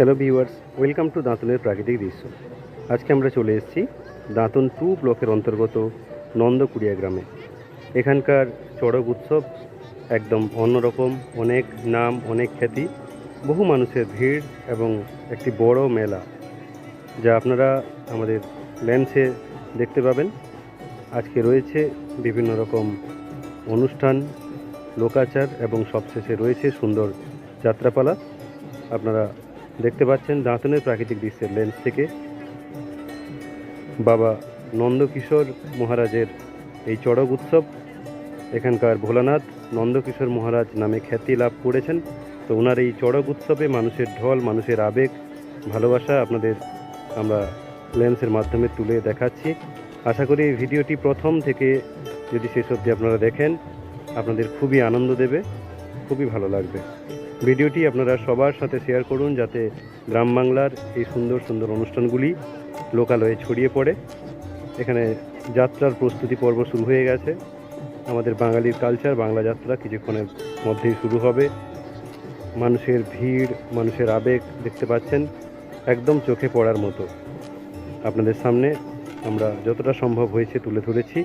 Hello viewers welcome to দাঁতনের প্রাকৃতিক দৃশ্য আজকে আমরা চলে এসেছি দাঁতন টু ব্লকের অন্তর্গত নন্দকুড়িয়া গ্রামে এখানকার চড়ক উৎসব একদম অন্যরকম অনেক নাম অনেক খ্যাতি বহু মানুষের ভিড় এবং একটি বড় মেলা, যা আপনারা আমাদের ল্যান্সে দেখতে পাবেন। আজকে রয়েছে বিভিন্ন রকম অনুষ্ঠান, লোকাচার এবং সবশেষে রয়েছে সুন্দর যাত্রাপালা। আপনারা দেখতে পাচ্ছেন দাঁতনের প্রাকৃতিক দৃশ্যের লেন্স থেকে। বাবা নন্দকিশোর মহারাজের এই চড়ক উৎসব, এখানকার ভোলানাথ নন্দকিশোর মহারাজ নামে খ্যাতি লাভ করেছেন। তো ওনার এই চড়ক উৎসবে মানুষের ঢল, মানুষের আবেগ, ভালোবাসা আপনাদের আমরা লেন্সের মাধ্যমে তুলে দেখাচ্ছি। আশা করি এই ভিডিওটি প্রথম থেকে যদি শেষ অবধি আপনারা দেখেন, আপনাদের খুবই আনন্দ দেবে, খুবই ভালো লাগবে। ভিডিওটি আপনারা সবার সাথে শেয়ার করুন যাতে গ্রাম বাংলার এই সুন্দর সুন্দর অনুষ্ঠানগুলি লোকালয়ে ছড়িয়ে পড়ে। এখানে যাত্রার প্রস্তুতি পর্ব শুরু হয়ে গেছে। আমাদের বাঙালির কালচার, বাংলা যাত্রা কিছুক্ষণের মধ্যেই শুরু হবে। মানুষের ভিড়, মানুষের আবেগ দেখতে পাচ্ছেন একদম চোখে পড়ার মতো। আপনাদের সামনে আমরা যতটা সম্ভব হয়েছে তুলে ধরেছি।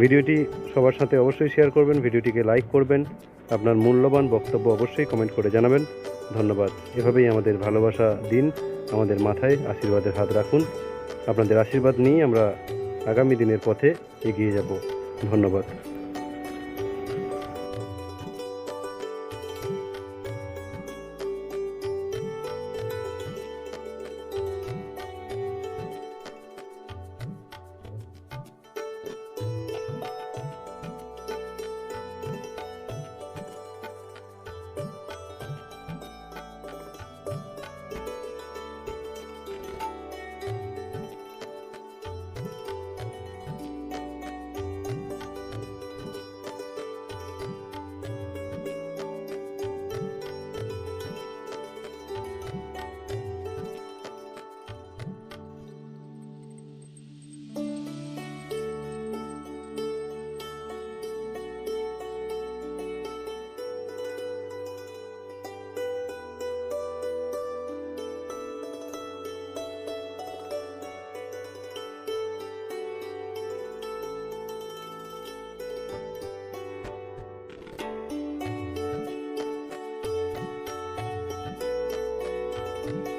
ভিডিওটি সবার সাথে অবশ্যই শেয়ার করবেন, ভিডিওটিকে লাইক করবেন। আপনার মূল্যবান বক্তব্য অবশ্যই কমেন্ট করে জানাবেন। ধন্যবাদ। এভাবেই আমাদের ভালোবাসা দিন আমাদের মাথায় আশীর্বাদের হাত রাখুন। আপনাদের আশীর্বাদ নিয়েই আমরা আগামী দিনের পথে এগিয়ে যাব। ধন্যবাদ। Bye.